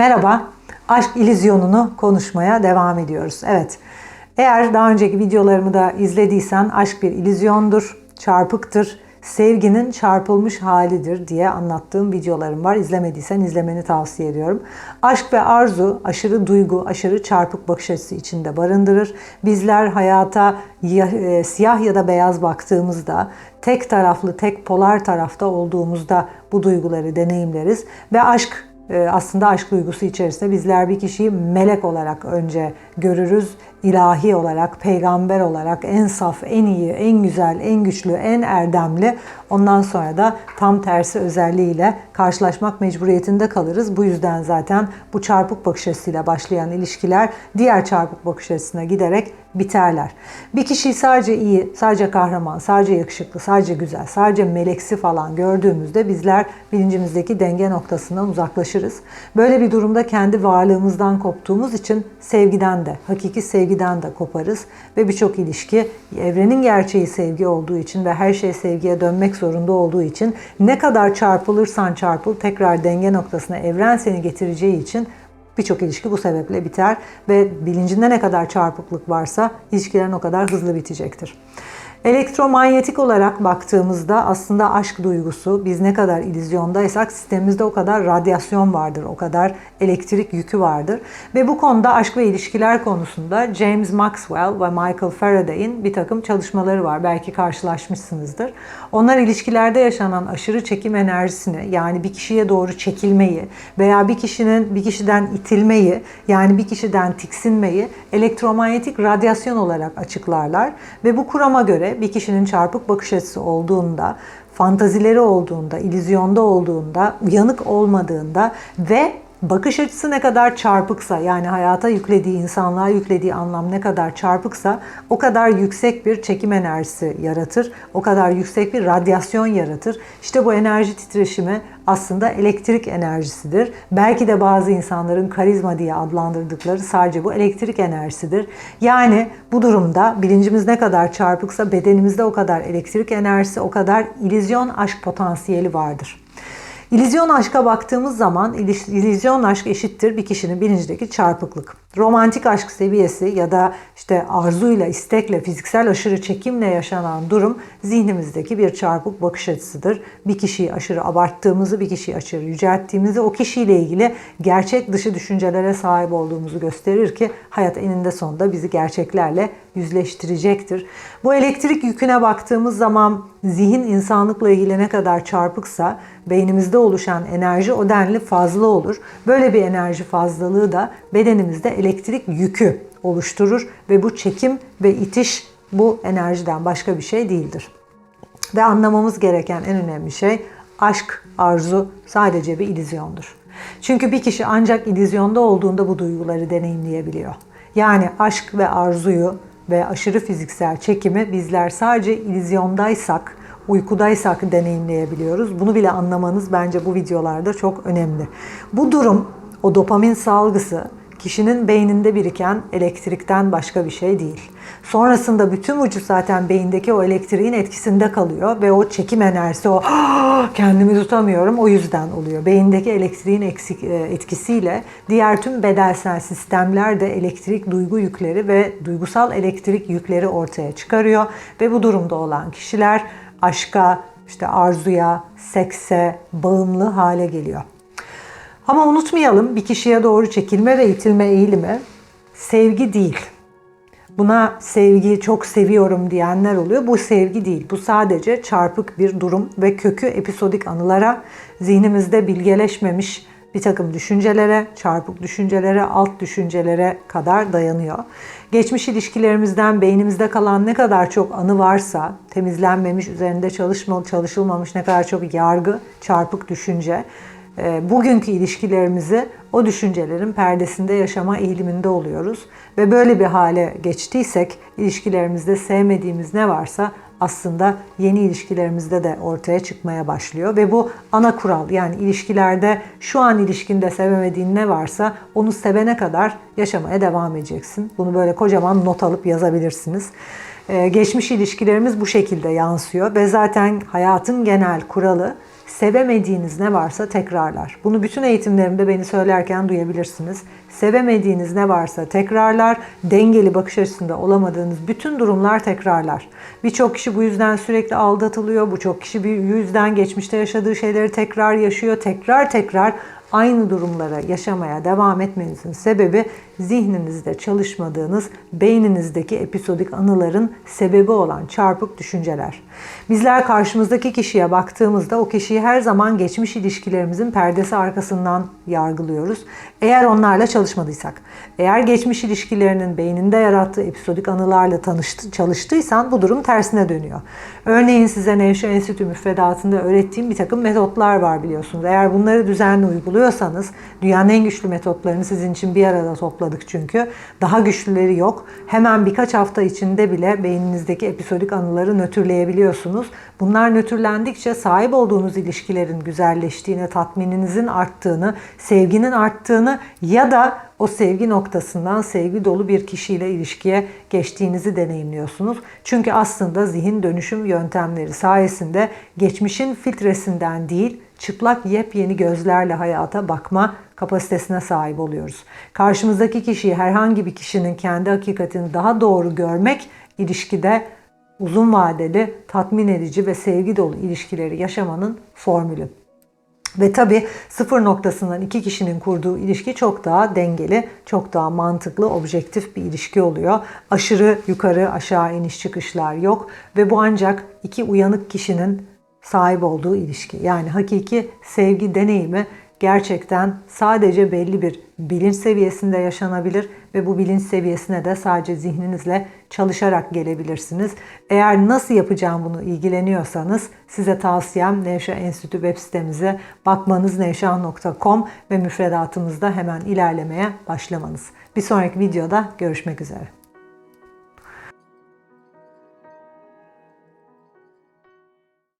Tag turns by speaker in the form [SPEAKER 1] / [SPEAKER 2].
[SPEAKER 1] Merhaba, aşk ilizyonunu konuşmaya devam ediyoruz. Evet, eğer daha önceki videolarımı da izlediysen aşk bir ilizyondur, çarpıktır, sevginin çarpılmış halidir diye anlattığım videolarım var. İzlemediysen izlemeni tavsiye ediyorum. Aşk ve arzu aşırı duygu, aşırı çarpık bakış açısı içinde barındırır. Bizler hayata ya- e, siyah ya da beyaz baktığımızda, tek taraflı, tek polar tarafta olduğumuzda bu duyguları deneyimleriz ve aşk aslında aşk duygusu içerisinde bizler bir kişiyi melek olarak önce görürüz. ilahi olarak, peygamber olarak en saf, en iyi, en güzel, en güçlü, en erdemli. Ondan sonra da tam tersi özelliğiyle karşılaşmak mecburiyetinde kalırız. Bu yüzden zaten bu çarpık bakış açısıyla başlayan ilişkiler diğer çarpık bakış açısına giderek biterler. Bir kişiyi sadece iyi, sadece kahraman, sadece yakışıklı, sadece güzel, sadece meleksi falan gördüğümüzde bizler bilincimizdeki denge noktasından uzaklaşırız. Böyle bir durumda kendi varlığımızdan koptuğumuz için sevgiden de, hakiki sevgiden de koparız. Ve birçok ilişki evrenin gerçeği sevgi olduğu için ve her şey sevgiye dönmek zorunda olduğu için ne kadar çarpılırsan çarpıl tekrar denge noktasına evren seni getireceği için Birçok ilişki bu sebeple biter. Ve bilincinde ne kadar çarpıklık varsa ilişkilerin o kadar hızlı bitecektir. Elektromanyetik olarak baktığımızda aslında aşk duygusu biz ne kadar illüzyondaysak sistemimizde o kadar radyasyon vardır, o kadar elektrik yükü vardır. Ve bu konuda aşk ve ilişkiler konusunda James Maxwell ve Michael Faraday'in bir takım çalışmaları var. Belki karşılaşmışsınızdır. Onlar ilişkilerde yaşanan aşırı çekim enerjisini yani bir kişiye doğru çekilmeyi veya bir kişinin bir kişiden itilmeyi yani bir kişiden tiksinmeyi elektromanyetik radyasyon olarak açıklarlar ve bu kurama göre bir kişinin çarpık bakış açısı olduğunda, fantazileri olduğunda, illüzyonda olduğunda, uyanık olmadığında ve bakış açısı ne kadar çarpıksa yani hayata yüklediği, insanlığa yüklediği anlam ne kadar çarpıksa o kadar yüksek bir çekim enerjisi yaratır. O kadar yüksek bir radyasyon yaratır. İşte bu enerji titreşimi aslında elektrik enerjisidir. Belki de bazı insanların karizma diye adlandırdıkları sadece bu elektrik enerjisidir. Yani bu durumda bilincimiz ne kadar çarpıksa bedenimizde o kadar elektrik enerjisi, o kadar ilizyon aşk potansiyeli vardır. İllüzyon aşka baktığımız zaman illüzyon aşk eşittir bir kişinin bilincindeki çarpıklık. Romantik aşk seviyesi ya da işte arzuyla, istekle, fiziksel aşırı çekimle yaşanan durum zihnimizdeki bir çarpık bakış açısıdır. Bir kişiyi aşırı abarttığımızı, bir kişiyi aşırı yücelttiğimizi, o kişiyle ilgili gerçek dışı düşüncelere sahip olduğumuzu gösterir ki hayat eninde sonunda bizi gerçeklerle yüzleştirecektir. Bu elektrik yüküne baktığımız zaman zihin insanlıkla ilgili ne kadar çarpıksa beynimizde oluşan enerji o denli fazla olur. Böyle bir enerji fazlalığı da bedenimizde elektrik yükü oluşturur ve bu çekim ve itiş bu enerjiden başka bir şey değildir. Ve anlamamız gereken en önemli şey aşk, arzu sadece bir illüzyondur. Çünkü bir kişi ancak illüzyonda olduğunda bu duyguları deneyimleyebiliyor. Yani aşk ve arzuyu ve aşırı fiziksel çekimi bizler sadece illüzyondaysak, uykudaysak deneyimleyebiliyoruz. Bunu bile anlamanız bence bu videolarda çok önemli. Bu durum, o dopamin salgısı kişinin beyninde biriken elektrikten başka bir şey değil. Sonrasında bütün vücut zaten beyindeki o elektriğin etkisinde kalıyor ve o çekim enerjisi o kendimi tutamıyorum o yüzden oluyor. Beyindeki elektriğin eksik, e, etkisiyle diğer tüm bedensel sistemler de elektrik duygu yükleri ve duygusal elektrik yükleri ortaya çıkarıyor ve bu durumda olan kişiler aşka, işte arzuya, sekse bağımlı hale geliyor. Ama unutmayalım bir kişiye doğru çekilme ve itilme eğilimi sevgi değil. Buna sevgiyi çok seviyorum diyenler oluyor. Bu sevgi değil. Bu sadece çarpık bir durum ve kökü episodik anılara, zihnimizde bilgeleşmemiş bir takım düşüncelere, çarpık düşüncelere, alt düşüncelere kadar dayanıyor. Geçmiş ilişkilerimizden beynimizde kalan ne kadar çok anı varsa, temizlenmemiş, üzerinde çalışma, çalışılmamış ne kadar çok yargı, çarpık düşünce, bugünkü ilişkilerimizi o düşüncelerin perdesinde yaşama eğiliminde oluyoruz. Ve böyle bir hale geçtiysek ilişkilerimizde sevmediğimiz ne varsa aslında yeni ilişkilerimizde de ortaya çıkmaya başlıyor. Ve bu ana kural yani ilişkilerde şu an ilişkinde sevemediğin ne varsa onu sevene kadar yaşamaya devam edeceksin. Bunu böyle kocaman not alıp yazabilirsiniz. Ee, geçmiş ilişkilerimiz bu şekilde yansıyor ve zaten hayatın genel kuralı sevemediğiniz ne varsa tekrarlar. Bunu bütün eğitimlerimde beni söylerken duyabilirsiniz. Sevemediğiniz ne varsa tekrarlar, dengeli bakış açısında olamadığınız bütün durumlar tekrarlar. Birçok kişi bu yüzden sürekli aldatılıyor, birçok kişi bu yüzden geçmişte yaşadığı şeyleri tekrar yaşıyor, tekrar tekrar aynı durumlara yaşamaya devam etmenizin sebebi zihninizde çalışmadığınız beyninizdeki episodik anıların sebebi olan çarpık düşünceler. Bizler karşımızdaki kişiye baktığımızda o kişiyi her zaman geçmiş ilişkilerimizin perdesi arkasından yargılıyoruz. Eğer onlarla çalışmadıysak, eğer geçmiş ilişkilerinin beyninde yarattığı episodik anılarla tanıştı, çalıştıysan bu durum tersine dönüyor. Örneğin size Nevşe Enstitü müfredatında öğrettiğim bir takım metotlar var biliyorsunuz. Eğer bunları düzenli uyguluyorsanız, dünyanın en güçlü metotlarını sizin için bir arada topladık çünkü. Daha güçlüleri yok. Hemen birkaç hafta içinde bile beyninizdeki episodik anıları nötrleyebiliyorsunuz. Bunlar nötrlendikçe sahip olduğunuz ilişkilerin güzelleştiğini, tatmininizin arttığını, sevginin arttığını ya da o sevgi noktasından sevgi dolu bir kişiyle ilişkiye geçtiğinizi deneyimliyorsunuz. Çünkü aslında zihin dönüşüm yöntemleri sayesinde geçmişin filtresinden değil, çıplak yepyeni gözlerle hayata bakma kapasitesine sahip oluyoruz. Karşımızdaki kişiyi herhangi bir kişinin kendi hakikatini daha doğru görmek ilişkide uzun vadeli, tatmin edici ve sevgi dolu ilişkileri yaşamanın formülü. Ve tabi sıfır noktasından iki kişinin kurduğu ilişki çok daha dengeli, çok daha mantıklı, objektif bir ilişki oluyor. Aşırı yukarı aşağı iniş çıkışlar yok ve bu ancak iki uyanık kişinin sahip olduğu ilişki. Yani hakiki sevgi deneyimi gerçekten sadece belli bir bilinç seviyesinde yaşanabilir ve bu bilinç seviyesine de sadece zihninizle çalışarak gelebilirsiniz. Eğer nasıl yapacağım bunu ilgileniyorsanız size tavsiyem Nevşah Enstitü web sitemize bakmanız nevşah.com ve müfredatımızda hemen ilerlemeye başlamanız. Bir sonraki videoda görüşmek üzere.